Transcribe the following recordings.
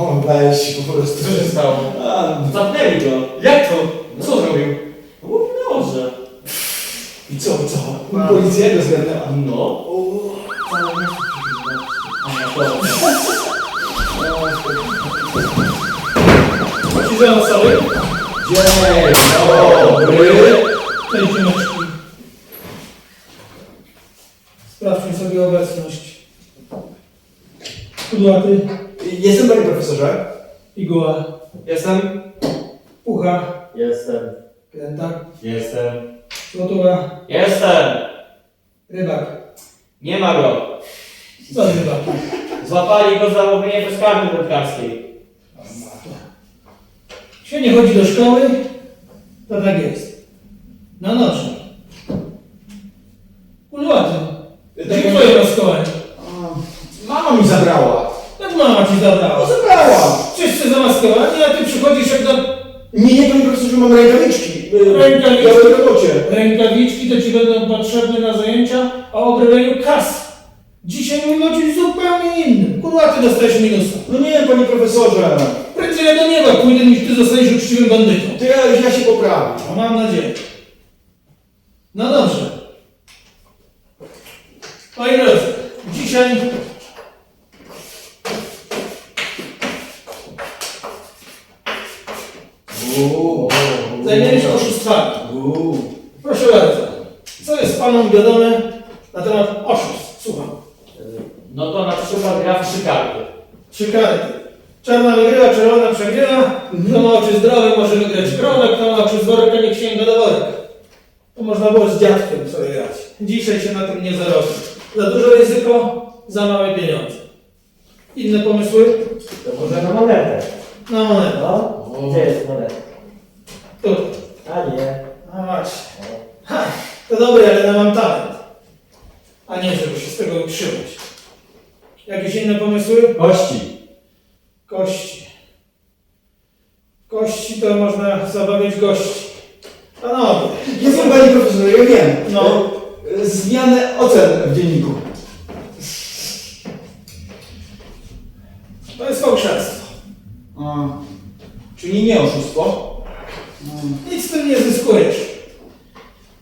O, weź, po prostu. Co się stało? A, Zapnęli go. Jak to? Co zrobił? Mówił dobrze. I co, co? Policja go zgarnęła. No. O, Ale nie A ja to. Ci za osoby? Dzień dobry. Cześć, ziomeczki. Sprawdźmy sobie obecność. Kudłaty, Jestem panie profesorze. Igła, Jestem. Pucha, Jestem. Kręta, Jestem. Złotowa, Jestem. Rybak. Nie ma go. Co rybak? Złapali go za łowienie bez karty wędkarskiej. Się nie chodzi do szkoły, to tak jest. Na nocy. Kudłaty. Gdzie twoje rozkołanie? Mama mi zabrała. Mama ci No zabrała? zabrała. Wszyscy zamaskowani, a ty przychodzisz jak do Nie, nie, panie profesorze, mam rękawiczki. Y, Rękawiczki? Ja robocie. Rękawiczki to ci będą potrzebne na zajęcia o obrabianiu kas. Dzisiaj mówimy o czymś zupełnie innym. Kurwa, ty dostajesz minusa. No nie, panie profesorze. Prędzej ja do nieba pójdę niż ty zostaniesz uczciwym bandytą. To ja, ja się poprawię. A mam nadzieję. No dobrze. Moi drodzy, dzisiaj zajmiemy się oszustwami. Proszę bardzo. Co jest panom wiadome na temat oszustw? Słucham. No to na przykład gra w trzy karty. Trzy karty. Czarna wygrywa, czerwona przegrywa. Kto ma oczy zdrowe, może wygrać krowę, kto ma oczy z worka, niech sięga do worka. To można było z dziadkiem sobie grać. Dzisiaj się na tym nie zarobi. Za duże ryzyko, za małe pieniądze. Inne pomysły? To może na monetę. Na monetę. No? Gdzie jest moneta? Tu. A nie. A właśnie. Ha, to dobre, ale ja mam talent. A nie, żeby się z tego utrzymać. Jakieś inne pomysły? Kości. Kości. Kości to można zabawiać gości. Nic z tym nie zyskujesz.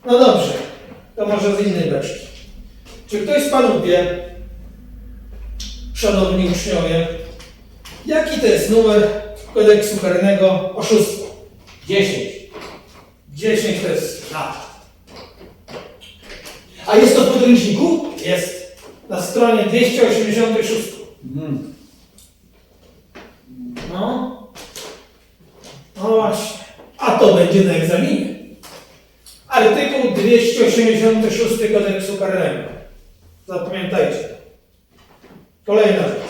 No dobrze, to może z innej beczki. Czy ktoś z panów wie, szanowni uczniowie, jaki to jest numer kodeksu karnego oszustwo? 10. 10 to jest lat. A jest to w podręczniku? Jest na stronie 286. Mhm. No. No właśnie. A to będzie na egzaminie. Artykuł 286 kodeksu karnego. Zapamiętajcie. Kolejna rzecz.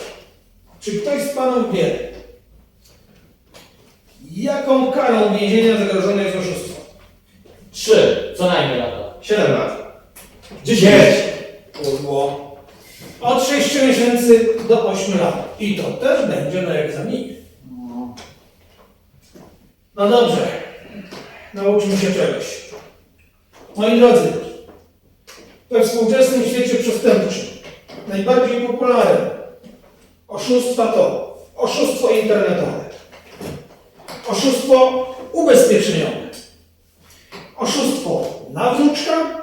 Czy ktoś z panów wie, jaką karą więzienia zagrożone jest oszustwo? 3. Co najmniej lata. 7 lat. 10. Kurwo. Od 6 miesięcy do 8 lat. I to też będzie na egzaminie. No dobrze. Nauczmy się czegoś. Moi drodzy, we współczesnym świecie przestępczym najbardziej popularne oszustwa to oszustwo internetowe, oszustwo ubezpieczeniowe, oszustwo na wnuczka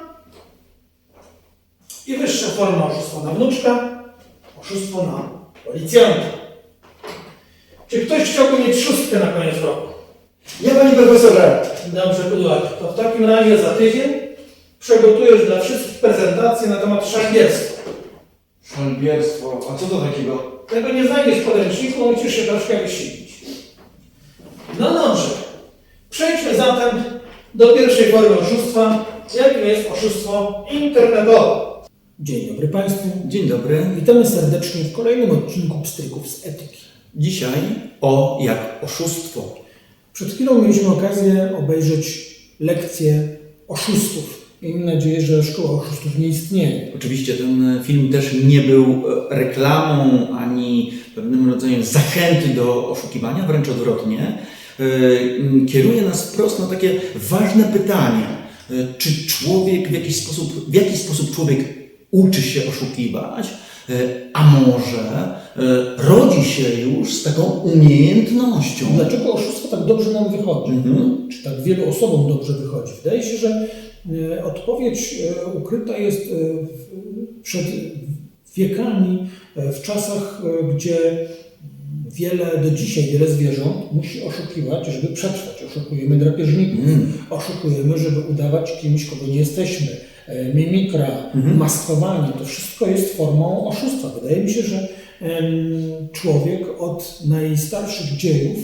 i wyższa forma oszustwa na wnuczka, oszustwo na policjanta. Czy ktoś chciałby mieć szóstkę na koniec roku? Ja panie profesorze. Dobrze, Eduard. To w takim razie za tydzień przygotujesz dla wszystkich prezentację na temat szangielstwa. Szalbierstwo. A co to takiego? Tego nie znajdziesz w podręczniku, musisz się troszkę wysilić. No dobrze. Przejdźmy zatem do pierwszej formy oszustwa, jakim jest oszustwo internetowe. Dzień dobry Państwu. Dzień dobry. Witamy serdecznie w kolejnym odcinku Pstryków z Etyki. Dzisiaj o jak oszustwo. Przed chwilą mieliśmy okazję obejrzeć lekcję oszustów. Miejmy nadzieję, że szkoła oszustów nie istnieje. Oczywiście ten film też nie był e, reklamą ani pewnym rodzajem zachęty do oszukiwania, wręcz odwrotnie. E, Kieruje nas wprost na takie ważne pytanie. E, Czy człowiek w jakiś sposób, w jaki sposób człowiek uczy się oszukiwać? E, A może e, rodzi się już z taką umiejętnością. Dlaczego oszustwo tak dobrze nam wychodzi? Mhm. Czy tak wielu osobom dobrze wychodzi? Wydaje się, że e, odpowiedź ukryta jest przed wiekami, w czasach, gdzie wiele, do dzisiaj wiele zwierząt musi oszukiwać, żeby przetrwać. Oszukujemy drapieżników, Mm. oszukujemy, żeby udawać kimś, kogo nie jesteśmy. E, Mimikra, Mhm. maskowanie, to wszystko jest formą oszustwa. Wydaje mi się, że człowiek od najstarszych dziejów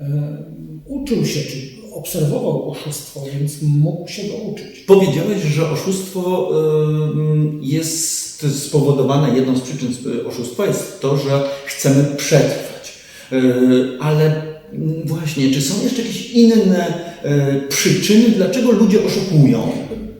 em, uczył się, czy obserwował oszustwo, więc mógł się go uczyć. Powiedziałeś, że oszustwo jest spowodowane, jedną z przyczyn y, oszustwa jest to, że chcemy przetrwać. Ale właśnie, czy są jeszcze jakieś inne przyczyny, dlaczego ludzie oszukują?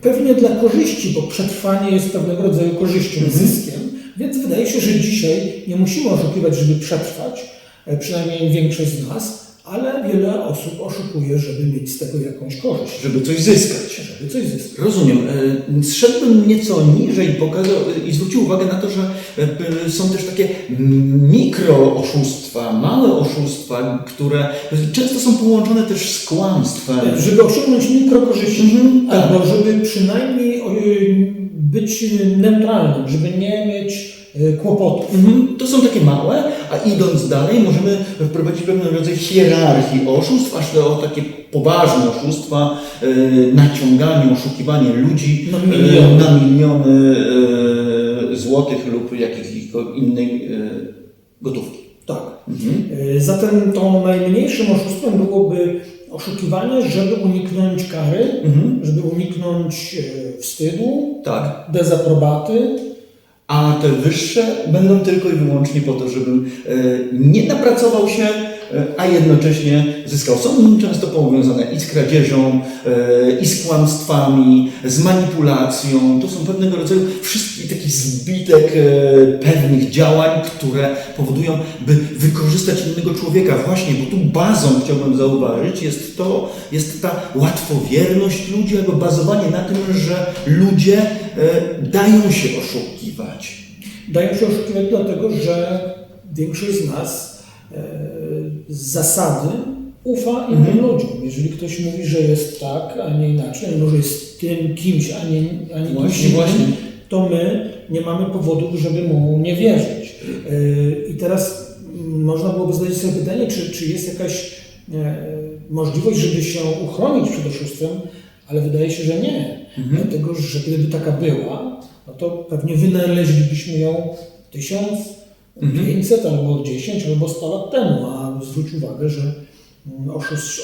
Pewnie dla korzyści, bo przetrwanie jest pewnego rodzaju korzyścią, Mhm. zyskiem, więc wydaje się, że dzisiaj nie musimy oszukiwać, żeby przetrwać, e, przynajmniej większość z nas, ale wiele osób oszukuje, żeby mieć z tego jakąś korzyść, Żeby coś zyskać. żeby coś zyskać. Rozumiem. E, Zszedłbym nieco niżej pokazał, i zwrócił uwagę na to, że e, są też takie mikrooszustwa, małe oszustwa, które często są połączone też z kłamstwem. Żeby osiągnąć mikrokorzyści, Mhm, tak. albo żeby przynajmniej być neutralnym, żeby nie mieć kłopotów. Mhm, To są takie małe, a idąc dalej możemy wprowadzić pewien rodzaj hierarchii oszustw, aż do takie poważne oszustwa, e, naciąganie, oszukiwanie ludzi Na e, miliony. na miliony e, złotych lub jakiejś innej e, gotówki. Tak. Mhm. Zatem to najmniejszym oszustwem byłoby oszukiwanie, żeby uniknąć kary, Mhm. żeby uniknąć wstydu, Tak. dezaprobaty. A te wyższe będą tylko i wyłącznie po to, żebym e, nie napracował się, a jednocześnie zyskał. Są często powiązane i z kradzieżą, e, i z kłamstwami, z manipulacją. To są pewnego rodzaju wszystki taki zbitek e, pewnych działań, które powodują, by wykorzystać innego człowieka. Właśnie, bo tu bazą chciałbym zauważyć jest to, jest ta łatwowierność ludzi, albo bazowanie na tym, że ludzie e, dają się oszukiwać. Dają się oszukiwać dlatego, że większość z nas z zasady ufa innym Mhm. ludziom. Jeżeli ktoś mówi, że jest tak, a nie inaczej, może jest tym kimś, a nie, a nie kimś Właśnie, innym, właśnie. to my nie mamy powodów, żeby mu nie wierzyć. E, I teraz mm, można byłoby zadać sobie pytanie, czy, czy jest jakaś e, możliwość, żeby się uchronić przed oszustwem, ale wydaje się, że nie. Mhm. Dlatego, że gdyby taka była, no to pewnie wynaleźlibyśmy ją tysiąc. 500 albo 10 albo 100 lat temu, a zwróć uwagę, że mm,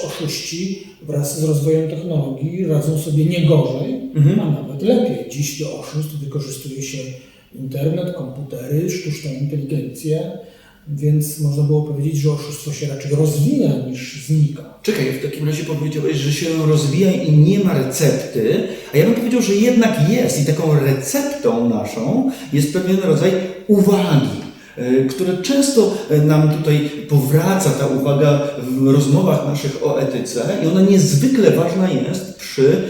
oszuści wraz z rozwojem technologii radzą sobie nie gorzej, Mhm. a nawet lepiej. Dziś do oszustw wykorzystuje się internet, komputery, sztuczną inteligencję, więc można było powiedzieć, że oszustwo się raczej rozwija niż znika. Czekaj, w takim razie powiedziałeś, że się rozwija i nie ma recepty, a ja bym powiedział, że jednak jest i taką receptą naszą jest pewien rodzaj uwagi, które często e, nam tutaj powraca ta uwaga w rozmowach naszych o etyce i ona niezwykle ważna jest przy,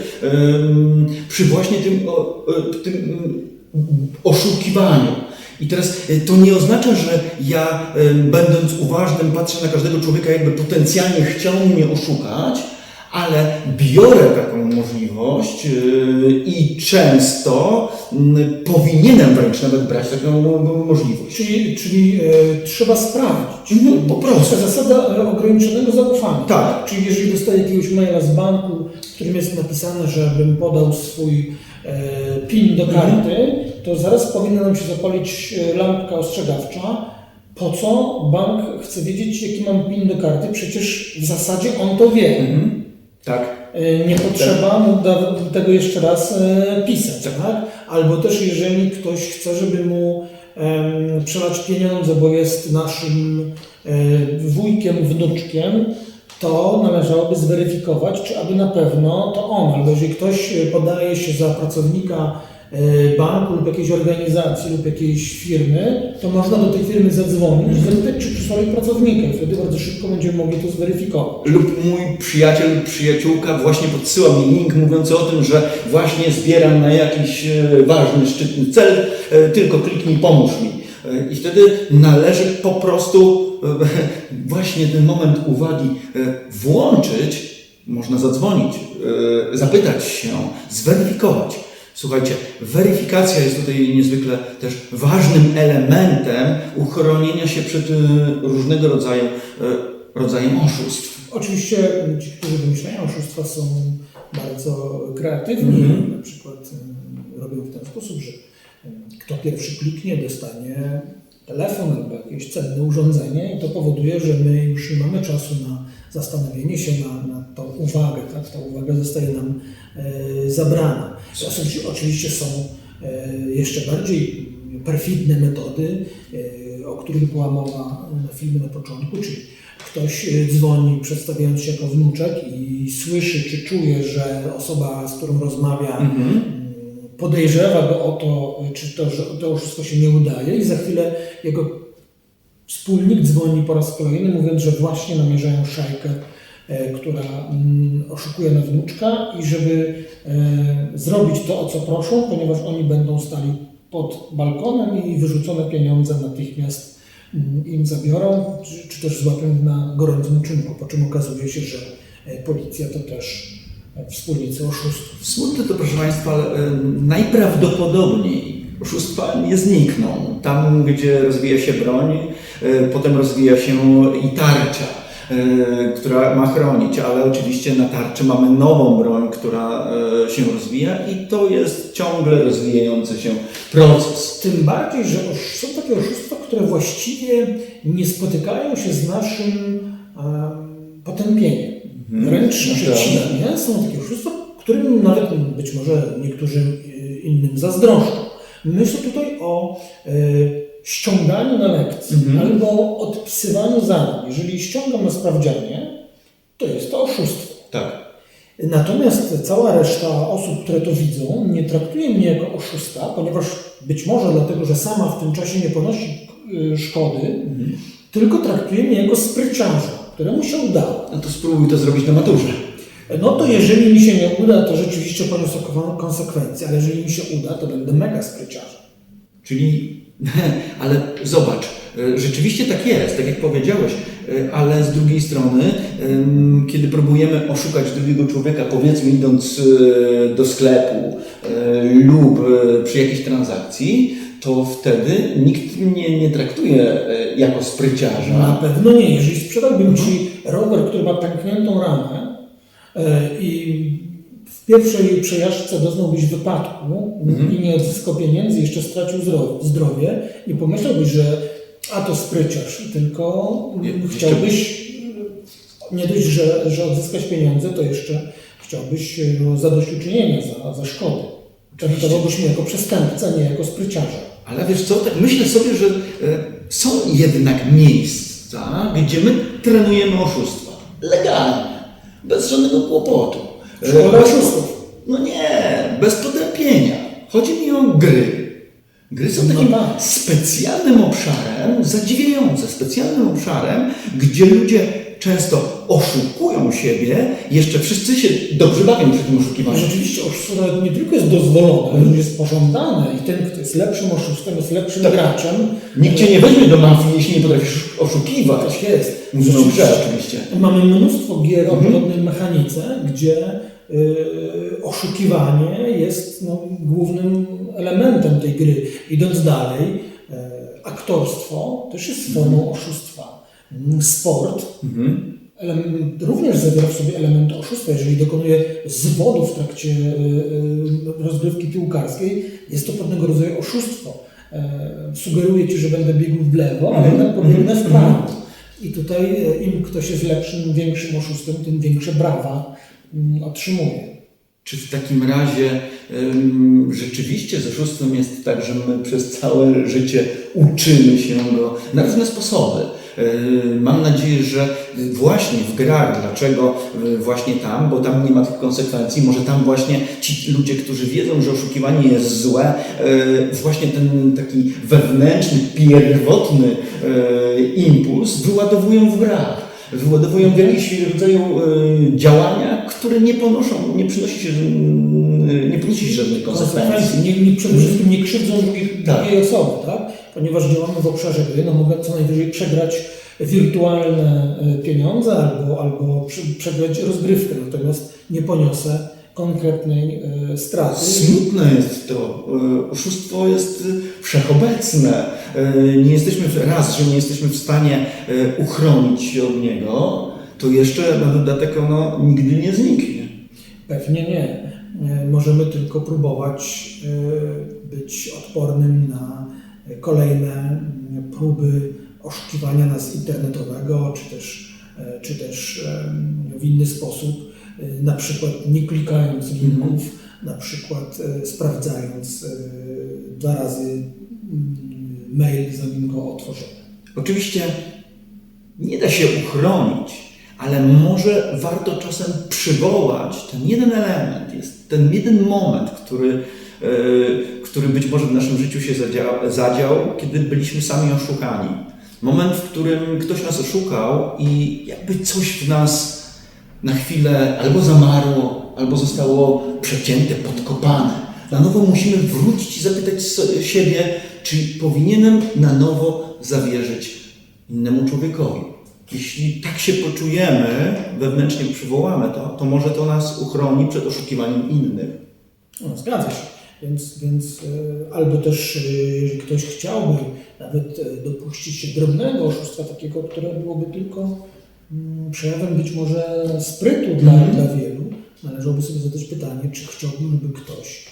przy właśnie tym, e, tym mm, oszukiwaniu. I teraz e, to nie oznacza, że ja e, będąc uważnym patrzę na każdego człowieka, jakby potencjalnie chciał mnie oszukać, ale biorę taką możliwość e, i często mm, powinienem wręcz nawet brać taką mo- możliwość. Czyli, czyli e, trzeba sprawdzić. Mhm, po prostu. Zasada e, ograniczonego zaufania. Tak. Czyli jeżeli dostaję jakiegoś maila z banku, w którym jest napisane, żebym podał swój e, PIN do Mhm. karty, to zaraz powinna nam się zapalić lampka ostrzegawcza. Po co bank chce wiedzieć, jaki mam PIN do karty? Przecież w zasadzie on to wie. Mhm. Tak. E, Nie potrzeba mu tego jeszcze raz e, pisać, tak? Albo też jeżeli ktoś chce, żeby mu przelać pieniądze, bo jest naszym e, wujkiem, wnuczkiem, to należałoby zweryfikować, czy aby na pewno to on, albo jeżeli ktoś podaje się za pracownika banku lub jakiejś organizacji lub jakiejś firmy, to można do tej firmy zadzwonić i zapytać, czy przysłali pracownika wtedy bardzo szybko będziemy mogli to zweryfikować. Lub mój przyjaciel lub przyjaciółka właśnie podsyła mi link mówiący o tym, że właśnie zbieram na jakiś e, ważny, szczytny cel, e, tylko kliknij, pomóż mi. E, I wtedy należy po prostu e, właśnie ten moment uwagi e, włączyć, można zadzwonić, e, zapytać się, zweryfikować. Słuchajcie, weryfikacja jest tutaj niezwykle też ważnym elementem uchronienia się przed e, różnego rodzaju e, rodzajem oszustw. Oczywiście ci, którzy wymyślają oszustwa są bardzo kreatywni. Mhm. Na przykład y, robią w ten sposób, że kto pierwszy kliknie, dostanie telefon albo jakieś cenne urządzenie i to powoduje, że my już nie mamy czasu na zastanowienie się na, na tą uwagę. Tak? Ta uwaga zostaje nam e, zabrana. Oczywiście, oczywiście są e, jeszcze bardziej perfidne metody, e, o których była mowa na filmie na początku, czyli ktoś e, dzwoni przedstawiając się jako wnuczek i słyszy czy czuje, że osoba, z którą rozmawia, mm, podejrzewa go o to, czy to, że to oszustwo się nie udaje i za chwilę jego wspólnik dzwoni po raz kolejny, mówiąc, że właśnie namierzają szajkę, e, która mm, oszukuje na wnuczka i żeby e, zrobić to, o co proszą, ponieważ oni będą stali pod balkonem i wyrzucone pieniądze natychmiast mm, im zabiorą, czy, też złapią na gorącym uczynku, po czym okazuje się, że e, policja to też wspólnicy oszustów. Smutne to, proszę Państwa, najprawdopodobniej oszustwa nie znikną. Tam, gdzie rozwija się broń, e, potem rozwija się i tarcza, e, która ma chronić, ale oczywiście na tarczy mamy nową broń, która e, się rozwija i to jest ciągle rozwijający się proces. Tym bardziej, że są takie oszustwa, które właściwie nie spotykają się z naszym em, potępieniem. Wręcz przeciwnie, są takie oszustwa, którym nawet być może niektórzy y, innym zazdroszczą. Myślę tutaj o y, ściąganiu na lekcji albo odpisywaniu zadań. Jeżeli ściągam na sprawdzianie, to jest to oszustwo. Tak. Natomiast cała reszta osób, które to widzą, nie traktuje mnie jako oszusta, ponieważ być może dlatego, że sama w tym czasie nie ponosi y, szkody, tylko traktuje mnie jako spryciarza, któremu się udało. No to spróbuj to zrobić na maturze. No to jeżeli mi się nie uda, to rzeczywiście poniosę kon- konsekwencje, ale jeżeli mi się uda, to będę mega spryciarzem. Czyli, ale zobacz, e, rzeczywiście tak jest, tak jak powiedziałeś, e, ale z drugiej strony, kiedy próbujemy oszukać drugiego człowieka, powiedzmy idąc e, do sklepu lub przy jakiejś transakcji, to wtedy nikt mnie nie traktuje e, jako Na spryciarza. pewno nie. Jeżeli sprzedałbym Ci rower, który ma pękniętą ramę e, i w pierwszej przejażdżce doznałbyś wypadku i nie odzyskał pieniędzy, jeszcze stracił zdro- zdrowie i pomyślałbyś, że a to spryciarz, tylko Nie, chciałbyś nie dość, że, że odzyskać pieniądze, to jeszcze chciałbyś e, no, zadośćuczynienia za, za szkody. Traktowałbyś mnie jako przestępcę, nie jako spryciarza. Ale wiesz co, tak myślę sobie, że e, są jednak miejsca, gdzie my trenujemy oszustwa. Legalnie, bez żadnego kłopotu. E, Szkoda oszustów. No nie, bez potępienia. Chodzi mi o gry. Gry są No takim tak. specjalnym obszarem, zadziwiające, specjalnym obszarem, gdzie ludzie często oszukują siebie, jeszcze wszyscy się dobrze bawią przy tym No oszukiwaniu. rzeczywiście oszustwo nawet nie tylko jest dozwolone, ale jest pożądane i ten, kto jest lepszym oszustem, jest lepszym graczem. Nikt cię nie weźmie do mafii, jeśli nie potrafisz oszukiwać. Tak jest. Mówimy o grze Rzeczywiście. oczywiście. Mamy mnóstwo gier o podobnej mechanice, gdzie y, oszukiwanie jest no, głównym elementem tej gry. Idąc dalej, y, aktorstwo też jest formą oszustwa. Sport Element, również zawiera w sobie element oszustwa. Jeżeli dokonuje zwodu w trakcie y, y, rozgrywki piłkarskiej, jest to pewnego rodzaju oszustwo. E, sugeruję Ci, że będę biegł w lewo, ale jednak pobiegnę w prawo. I tutaj e, im ktoś jest lepszym, większym oszustem, tym większe brawa mm, otrzymuje. Czy w takim razie ym, rzeczywiście z oszustwem jest tak, że my przez całe życie uczymy się go na różne sposoby? Yy, Mam nadzieję, że właśnie w grach, dlaczego yy, właśnie tam, bo tam nie ma tych konsekwencji, może tam właśnie ci ludzie, którzy wiedzą, że oszukiwanie jest złe, yy, właśnie ten taki wewnętrzny, pierwotny impuls wyładowują w grach wyładowują w jakiś rodzaju e, działania, które nie ponoszą, nie przynosi się, e, nie przynosi żadnych konsekwencji. Nie, nie, przede wszystkim nie krzywdzą drugiej, Tak. drugiej osoby, tak? Ponieważ działamy w obszarze gry, no mogę co najwyżej przegrać wirtualne e, pieniądze albo, albo prze- przegrać rozgrywkę, natomiast nie poniosę konkretnej e, straty. Smutne jest to. E, Oszustwo jest wszechobecne. Nie jesteśmy, raz, że nie jesteśmy w stanie uchronić się od niego, to jeszcze na dodatek ono nigdy nie zniknie. Pewnie nie. Możemy tylko próbować być odpornym na kolejne mm, próby oszukiwania nas internetowego, czy też, e, czy też w inny sposób, e, na przykład nie klikając linków, na przykład e, sprawdzając dwa razy mm, mail, zanim go otworzymy. Oczywiście nie da się uchronić, ale może warto czasem przywołać ten jeden element, jest ten jeden moment, który, który być może w naszym życiu się zadział, zadział, kiedy byliśmy sami oszukani. Moment, w którym ktoś nas oszukał i jakby coś w nas na chwilę albo zamarło, albo zostało przecięte, podkopane. Na nowo musimy wrócić i zapytać siebie, czy powinienem na nowo zawierzyć innemu człowiekowi. Jeśli tak się poczujemy, wewnętrznie przywołamy to, to może to nas uchroni przed oszukiwaniem innych. No, zgadza się. Więc, więc e, albo też, e, jeżeli ktoś chciałby nawet e, dopuścić się drobnego oszustwa, takiego, które byłoby tylko mm, przejawem być może sprytu dla, Mhm. dla wielu, należałoby sobie zadać pytanie, czy chciałbym, żeby ktoś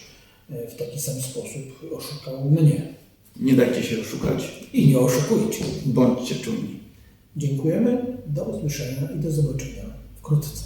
w taki sam sposób oszukał mnie. Nie dajcie się oszukać. I nie oszukujcie. Bądźcie czujni. Dziękujemy, do usłyszenia i do zobaczenia wkrótce.